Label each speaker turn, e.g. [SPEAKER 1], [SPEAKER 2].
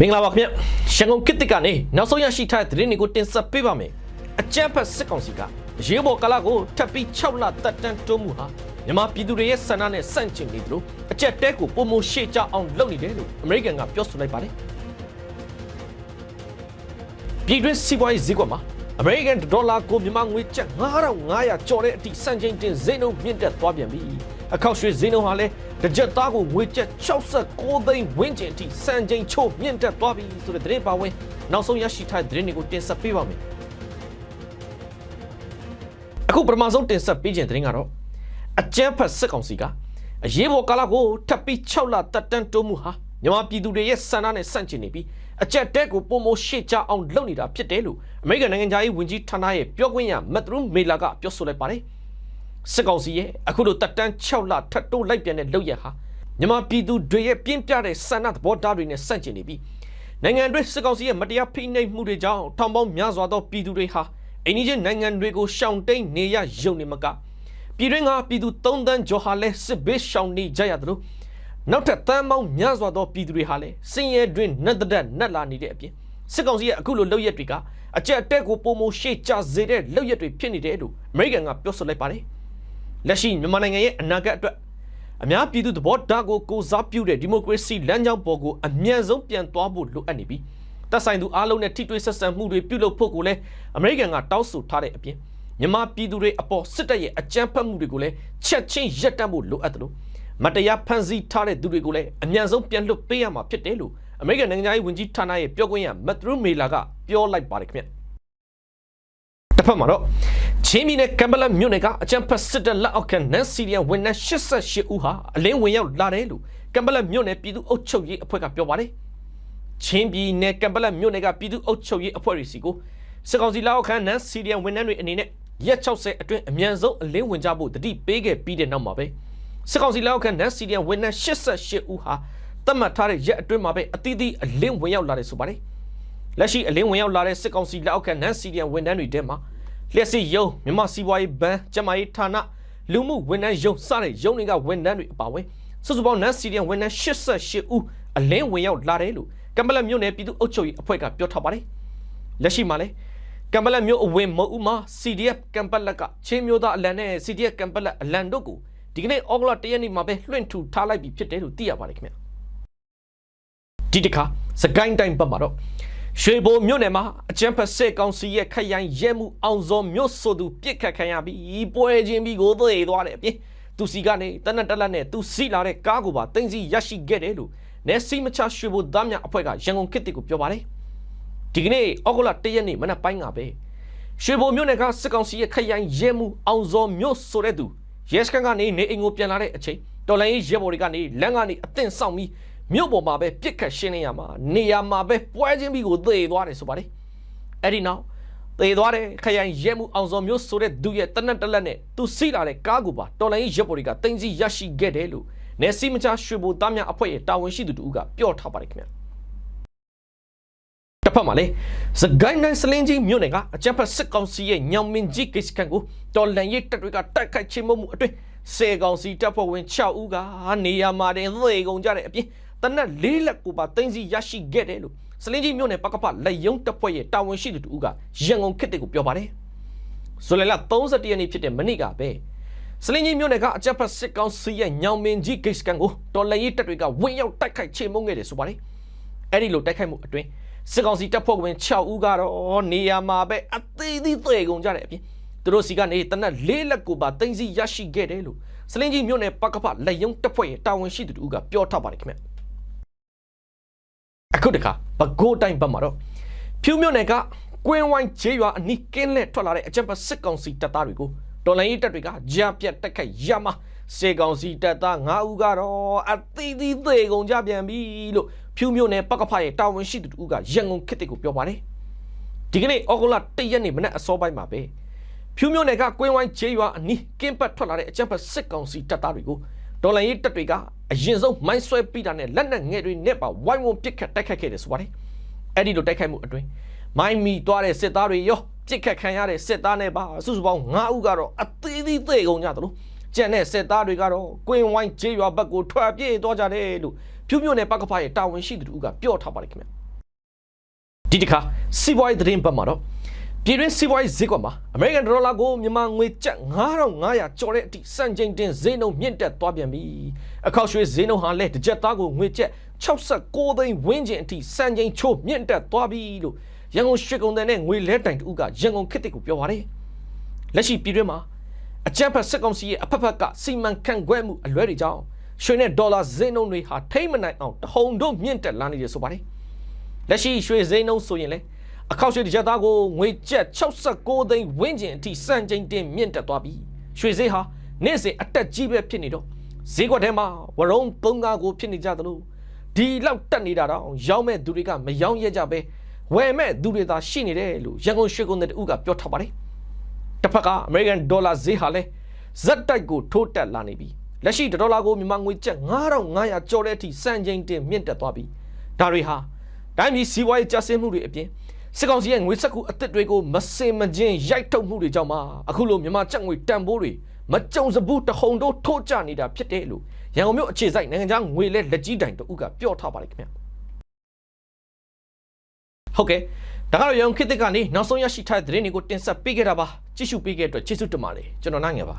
[SPEAKER 1] မင်္ဂလာပါခင်ဗျရန်ကုန်ကစ်တစ်ကနေနောက်ဆုံးရရှိထားတဲ့သတင်းတွေကိုတင်ဆက်ပေးပါမယ်အကြမ်းဖက်စစ်ကောင်စီကရေဘော်ကာလကိုထပ်ပြီး6လတက်တန်းတိုးမှုဟာမြန်မာပြည်သူတွေရဲ့ဆန္ဒနဲ့ဆန့်ကျင်နေသလိုအကြက်တဲကိုပုံမရှေ့ကြအောင်လုပ်နေတယ်လို့အမေရိကန်ကပြောဆိုလိုက်ပါတယ်ပြည်တွင်းစီးပွားရေးဈေးကွက်မှာအမေရိကန်ဒေါ်လာကိုမြန်မာငွေကျပ်9500ကျော်တဲ့အထိစံချိန်တင်ဈေးနှုန်းမြင့်တက်သွားပြန်ပြီ အခောက်ရွှေဈေးနှုန်းဟာလည်းတစ်ကြက်သားကိုငွေကျပ်69သိန်းဝန်းကျင်အထိစံချိန်ချို့မြင့်တက်သွားပြီဆိုတဲ့သတင်းပါဝင်နောက်ဆုံးရရှိထားတဲ့သတင်းတွေကိုတင်ဆက်ပေးပါမယ်အခုပထမဆုံးတင်ဆက်ပေးခြင်းသတင်းကတော့အကြမ်းဖက်စစ်ကောင်စီကအရေးပေါ်ကာလကိုထပ်ပြီး6လတက်တန်းတိုးမှုဟာမြန်မာပြည်သူတွေရဲ့ဆန္ဒနဲ့ဆန့်ကျင်နေပြီးအကြက်တဲကိုပုံမရှေ့ချအောင်လုပ်နေတာဖြစ်တယ်လို့အမေရိကန်နိုင်ငံသားရေးဝန်ကြီးဌာနရဲ့ပြောခွင့်ရမက်သရူမေလာကပြောဆိုလိုက်ပါတယ် စစ်ကောင်စီရဲ့အခုလိုတက်တန်း6လထပ်တိုးလိုက်ပြန်တဲ့လုပ်ရက်ဟာမြန်မာပြည်သူတွေရဲ့ပြင်းပြတဲ့ဆန္ဒသဘောထားတွေနဲ့ဆန့်ကျင်နေပြီးနိုင်ငံအတွင်းစစ်ကောင်စီရဲ့မတရားဖိနှိပ်မှုတွေကြောင့်ထောင်ပေါင်းများစွာသောပြည်သူတွေဟာအိန္ဒိယနိုင်ငံတွေကိုရှောင်တိန်နေရရုံနေမကပြည်တွင်းကပြည်သူ3တန်းကျော်ဟာလဲစစ်ဘေးရှောင်နေကြရသလိုနောက်ထပ်တန်းပေါင်းများစွာသောပြည်သူတွေဟာလည်းစင်ရဲတွင်နတ်တဒတ်နတ်လာနေတဲ့အပြင်စစ်ကောင်စီရဲ့အခုလိုလုပ်ရက်တွေကအကြက်အတက်ကိုပုံမရှေ့ကျစေတဲ့လုပ်ရက်တွေဖြစ်နေတယ်လို့အမေရိကန်ကပြောဆိုလိုက်ပါတယ် လက်ရှိမြန်မာနိုင်ငံရဲ့အနာဂတ်အတွက်အများပြည်သူသဘောထားကိုကိုစားပြုတဲ့ဒီမိုကရေစီလမ်းကြောင်းပေါ်ကိုအမြန်ဆုံးပြန်သွားဖို့လိုအပ်နေပြီးတပ်ဆိုင်သူအားလုံးနဲ့ထိတွေ့ဆက်ဆံမှုတွေပြုလုပ်ဖို့ကိုလည်းအမေရိကန်ကတောင်းဆိုထားတဲ့အပြင်မြန်မာပြည်သူတွေအပေါ်စစ်တပ်ရဲ့အကြမ်းဖက်မှုတွေကိုလည်းချက်ချင်းရပ်တန့်ဖို့လိုအပ်တယ်လို့မတရားဖန်ဆီးထားတဲ့သူတွေကိုလည်းအမြန်ဆုံးပြန်လွှတ်ပေးရမှာဖြစ်တယ်လို့အမေရိကန်နိုင်ငံသားရေးဝန်ကြီးဌာနရဲ့ပြောခွင့်ရမက်သရူမေလာကပြောလိုက်ပါတယ်ခင်ဗျတစ်ဖက်မှာတော့ ချင်းပြည်နယ်ကမ်ဘလတ်မြို့နယ်ကအကြံဖက်စစ်တပ်လက်အောက်ခံနန်စီရီယန်ဝန်ထမ်း88ဦးဟာအလင်းဝင်ရောက်လာတယ်လို့ကမ်ဘလတ်မြို့နယ်ပြည်သူ့အုပ်ချုပ်ရေးအဖွဲ့ကပြောပါတယ်ချင်းပြည်နယ်ကမ်ဘလတ်မြို့နယ်ကပြည်သူ့အုပ်ချုပ်ရေးအဖွဲ့တွေစီကိုစစ်ကောင်စီလက်အောက်ခံနန်စီရီယန်ဝန်ထမ်းတွေအနေနဲ့ရက်60အတွင်းအမြန်ဆုံးအလင်းဝင်ကြဖို့တတိပေးခဲ့ပြီးတဲ့နောက်မှာပဲစစ်ကောင်စီလက်အောက်ခံနန်စီရီယန်ဝန်ထမ်း88ဦးဟာသတ်မှတ်ထားတဲ့ရက်အတွင်းမှာပဲအသီးသီးအလင်းဝင်ရောက်လာတယ်ဆိုပါတယ်လက်ရှိအလင်းဝင်ရောက်လာတဲ့စစ်ကောင်စီလက်အောက်ခံနန်စီရီယန်ဝန်ထမ်းတွေထဲမှာ လျှက်စီယုံမြန်မာစီးပွားရေးဘဏ်ကျမကြီးဌာနလူမှုဝန်ထမ်းယုံစတဲ့ယုံတွေကဝန်ထမ်းတွေအပါအဝင်စုစုပေါင်းနန်စီရီယန်ဝန်ထမ်း88ဦးအလင်းဝင်ရောက်လာတယ်လို့ကမ်ဘလတ်မြို့နယ်ပြည်သူ့အုပ်ချုပ်ရေးအဖွဲ့ကပြောထားပါတယ်လက်ရှိမှာလည်းကမ်ဘလတ်မြို့အဝင်မအူမှာ CDF ကမ်ဘလတ်ကချင်းမျိုးသားအလံနဲ့ CDF ကမ်ဘလတ်အလံတို့ကိုဒီကနေ့ဩဂလတရက်နေ့မှာပဲလွှင့်ထူထားလိုက်ပြီဖြစ်တယ်လို့သိရပါတယ်ခင်ဗျဒီတစ်ခါစကိုင်းတိုင်းဘက်မှာတော့ ရွှေဘိုမြို့နယ်မှာအကျန်းဖက်စစ်ကောင်စီရဲ့ခရိုင်ရဲမှုအောင်စောမြို့ဆိုသူပြစ်ခတ်ခံရပြီးပွဲချင်းပြီးကိုသေသွားတယ်အပြင်သူစီကနေတနက်တက်လက်နဲ့သူစီလာတဲ့ကားကိုပါတင်စီရရှိခဲ့တယ်လို့နေစီမချရွှေဘိုသားများအဖွဲ့ကရန်ကုန်ခေတ်ကိုပြောပါတယ်ဒီကနေ့ဩဂုတ်လ၁ရက်နေ့မနက်ပိုင်းကပဲရွှေဘိုမြို့နယ်ကစစ်ကောင်စီရဲ့ခရိုင်ရဲမှုအောင်စောမြို့ဆိုတဲ့သူရဲစခန်းကနေနေအိမ်ကိုပြန်လာတဲ့အချိန်တော်လိုင်းရဲဘော်တွေကနေလမ်းကနေအသင့်ဆောင်ပြီး မြို့ပေါ်မှာပဲပြစ်ခတ်ရှင်းနေရမှာနေရာမှာပဲပွဲချင်းပြီးကိုသေသွားတယ်ဆိုပါတယ်အဲ့ဒီနောက်သေသွားတဲ့ခရိုင်ရဲမှုအောင်စောမျိုးဆိုတဲ့သူရဲ့တနက်တလက်နဲ့သူစီးလာတဲ့ကားကိုပါတော်လိုင်းရဲဘော်တွေကတင်စီရရှိခဲ့တယ်လို့နေစီမချရွှေဘူသားများအဖွဲ့ရဲ့တာဝန်ရှိသူတူကပြောထားပါတယ်ခင်ဗျတစ်ဖက်မှာလေစကိုင်းတိုင်းစလင်းကြီးမြို့နယ်ကအကြံဖက်စစ်ကောင်စီရဲ့ညောင်မင်းကြီးကိစ္စကန်ကိုတော်လန်ရေးတပ်တွေကတိုက်ခိုက်ချင်းမှုမှုအတွင်းစေကောင်စီတပ်ဖွဲ့ဝင်6ဦးကနေရာမှာတင်သေကုန်ကြတဲ့အပြင် တနက်လေးလက်ကိုပါတင်စီရရှိခဲ့တယ်လို့စလင်းကြီးမြို့နယ်ပကပလက်ယုံတပ်ဖွဲ့ရဲ့တာဝန်ရှိသူတူကရန်ကုန်ခေတ်ကိုပြောပါတယ်ဇူလိုင်လ31ရက်နေ့ဖြစ်တဲ့မနေ့ကပဲစလင်းကြီးမြို့နယ်ကအကြပ်ဖက်စစ်ကောင်စီရဲ့ညောင်မင်းကြီးဂိတ်စကန်ကိုတော်လန်ရေးတပ်တွေကဝင်ရောက်တိုက်ခိုက်ချေမှုန်းခဲ့တယ်ဆိုပါတယ်အဲ့ဒီလိုတိုက်ခိုက်မှုအတွင်းစစ်ကောင်စီတပ်ဖွဲ့ဝင်6ဦးကတော့နေရာမှာပဲအသေးသေးသေကုန်ကြတဲ့အပြင်သူတို့စီကနေတနက်လေးလက်ကိုပါတင်စီရရှိခဲ့တယ်လို့စလင်းကြီးမြို့နယ်ပကပလက်ယုံတပ်ဖွဲ့ရဲ့တာဝန်ရှိသူတို့ကပြောထားပါတယ်ခင်ဗျအ ခုတခါဘကိုးတိုင်းဘက်မှာတော့ဖြူမြို့နယ်ကကွင်းဝိုင်းဂျေးရွာအနီးကင်းလက်ထွက်လာတဲ့အကြံဖက်စစ်ကောင်စီတပ်သားတွေကိုတော်လိုင်းရေးတပ်တွေကကြားပြတ်တက်ခိုက်ရမှာစေကောင်စီတပ်သား9ဦးကတော့အသီးသီးသေကုန်ကြပြန်ပြီလို့ဖြူမြို့နယ်ပကဖရဲ့တာဝန်ရှိသူတို့ကရန်ကုန်ခေတ်ကိုပြောပါတယ်ဒီကနေ့ဩဂုတ်လ1ရက်နေ့မနက်အစောပိုင်းမှာပဲဖြူမြို့နယ်ကကွင်းဝိုင်းဂျေးရွာအနီးကင်းပတ်ထွက်လာတဲ့အကြံဖက်စစ်ကောင်စီတပ်သားတွေကို ဒေါ်လာရေးတပ်တွေကအရင်ဆုံးမိုင်းဆွဲပြီးတာနဲ့လက်နက်ငယ်တွေနဲ့ပါဝိုင်းဝန်းပစ်ခတ်တိုက်ခတ်ခဲ့တယ်ဆိုပါတယ်အဲ့ဒီလိုတိုက်ခိုက်မှုအတွင်းမိုင်းမီသွားတဲ့စစ်သားတွေရောပြစ်ခတ်ခံရတဲ့စစ်သားနဲ့ပါစုစုပေါင်း9ဦးကတော့အသေးသေးသေကုန်ကြတယ်လို့ကျန်တဲ့စစ်သားတွေကတော့ကွင်းဝိုင်းဂျေးရွာဘက်ကိုထွက်ပြေးသွားကြတယ်လို့ဖြူမြို့နယ်ပကဖရဲ့တာဝန်ရှိသူတို့ကပြောထားပါတယ်ခင်ဗျဒီတစ်ခါစီးပွားရေးသတင်းပတ်မှာတော့ ပြည်တွင်းစီးပွားရေးဈေးကွက်မှာအမေရိကန်ဒေါ်လာကိုမြန်မာငွေကျပ်9500ကျော်တဲ့အထိစံချိန်တင်ဈေးနှုန်းမြင့်တက်သွားပြန်ပြီအခောက်ရွှေဈေးနှုန်းဟာလည်းတစ်ကြက်သားကိုငွေကျပ်69သိန်းဝန်းကျင်အထိစံချိန်ချိုးမြင့်တက်သွားပြီလို့ရန်ကုန်ရွှေကုန်တဲ့နဲ့ငွေလဲတိုင်တူကရန်ကုန်ခေတ်တစ်ကိုပြောပါတယ်လက်ရှိပြည်တွင်းမှာအကြမ်းဖက်စစ်ကောင်စီရဲ့အဖက်ဖက်ကစီမံခန့်ခွဲမှုအလွဲတွေကြောင့်ရွှေနဲ့ဒေါ်လာဈေးနှုန်းတွေဟာထိမ့်မနိုင်အောင်တဟုန်တို့မြင့်တက်လာနေတယ်ဆိုပါတယ်လက်ရှိရွှေဈေးနှုန်းဆိုရင်လေ အခောက်ရွှေတစ်ချက်သားကိုငွေကျပ်69သိန်းဝန်းကျင်အထိစံချိန်တင်မြင့်တက်သွားပြီရွှေဈေးဟာနေ့စဉ်အတက်ကြီးပဲဖြစ်နေတော့ဈေးကွက်ထဲမှာဝရုံသုံးကားကိုဖြစ်နေကြသလိုဒီလောက်တက်နေတာတော့ရောင်းမဲ့သူတွေကမရောင်းရကြပဲဝယ်မဲ့သူတွေသာရှိနေတယ်လို့ရန်ကုန်ရွှေကုန်တဲ့တူကပြောထားပါတယ်တစ်ဖက်ကအမေရိကန်ဒေါ်လာဈေးဟာလည်းဇက်တိုက်ကိုထိုးတက်လာနေပြီလက်ရှိတစ်ဒေါ်လာကိုမြန်မာငွေကျပ်9500ကျော်တဲ့အထိစံချိန်တင်မြင့်တက်သွားပြီဒါတွေဟာတိုင်းပြည်စီးပွားရေးကျဆင်းမှုတွေအပြင် စစ်ကောင်စီရဲ့ငွေစက်ကူအသစ်တွေကိုမစင်မချင်းရိုက်ထုတ်မှုတွေကြောင့်မှအခုလိုမြန်မာကျပ်ငွေတန်ဖိုးတွေမကြုံစဘူးတဟုန်တို့ထိုးကျနေတာဖြစ်တယ်လို့ရန်ကုန်မြို့အခြေစိုက်နိုင်ငံခြားငွေလဲလက်ကြီးတိုင်တို့ကပြောထားပါလိမ့်ခင်ဗျဟုတ်ကဲ့ဒါကတော့ရန်ကုန်ခေတ်သစ်ကနေနောက်ဆုံးရရှိထားတဲ့သတင်းတွေကိုတင်ဆက်ပေးခဲ့တာပါကြည့်ရှုပေးခဲ့တဲ့အတွက်ကျေးဇူးတင်ပါတယ်ကျွန်တော်နိုင်ငယ်ပါ